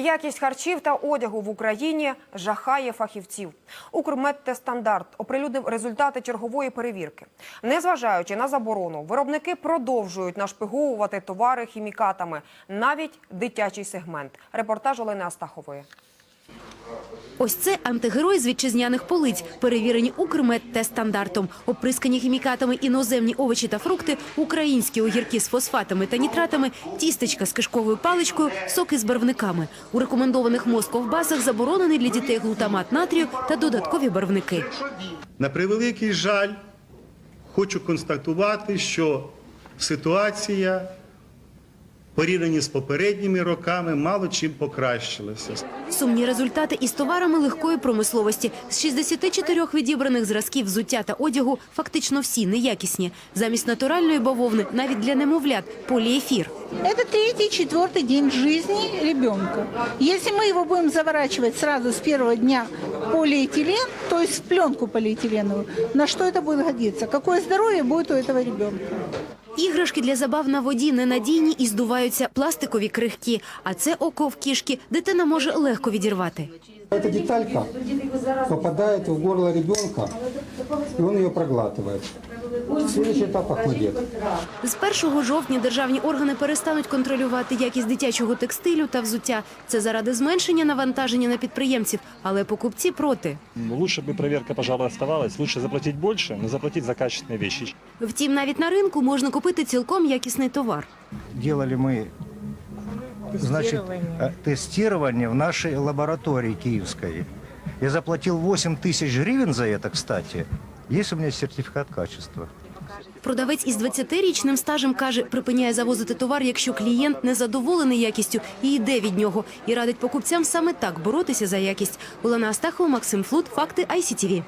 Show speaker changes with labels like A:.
A: Якість харчів та одягу в Україні жахає фахівців. Укрмедтестандарт оприлюднив результати чергової перевірки. Незважаючи на заборону, виробники продовжують нашпиговувати товари хімікатами, навіть дитячий сегмент. Репортаж Олени Астахової.
B: Ось це антигерой з вітчизняних полиць, перевірені Укрмедтестандартом. Оприскані хімікатами іноземні овочі та фрукти, українські огірки з фосфатами та нітратами, тістечка з кишковою паличкою, соки з барвниками. У рекомендованих мозковбасах заборонений для дітей глутамат натрію та додаткові барвники.
C: На превеликий жаль, хочу констатувати, що ситуація порівняно з попередніми роками мало чим покращилася.
B: Сумні результати із товарами легкої промисловості. З 64 відібраних зразків взуття та одягу фактично всі неякісні. Замість натуральної бавовни навіть для немовлят поліефір.
D: Это третий, четвертый день жизни ребенка. Если мы его будем заворачивать сразу с первого дня в полиэтилен, то есть в пленку полиэтиленовую, на что это будет годиться? Какое здоровье будет у этого ребенка?
B: Іграшки для забав на воді ненадійні і здуваються пластикові крихкі. А це око в кішки дитина може легко відірвати.
E: Эта деталька попадает в горло ребенка, и он ее проглатывает. Следующий этап охладет.
B: З 1 жовтня державні органи перестануть контролювати якість дитячого текстилю та взуття. Це заради зменшення навантаження на підприємців, але покупці проти.
F: Лучше бы проверка, пожалуй, оставалась. Лучше заплатить больше, но заплатить за качественные вещи.
B: Втім, навіть на ринку можна купити цілком якісний товар.
G: делали мы значит, э, тестирование в нашей лаборатории киевской. Я заплатил 8 тысяч гривен за это, кстати. Есть у меня сертификат качества.
B: Продавець із 20-річним стажем каже, припиняє завозити товар, якщо клієнт не задоволений якістю і йде від нього. І радить покупцям саме так боротися за якість. Олена Астахова, Максим Флут, Факти ICTV.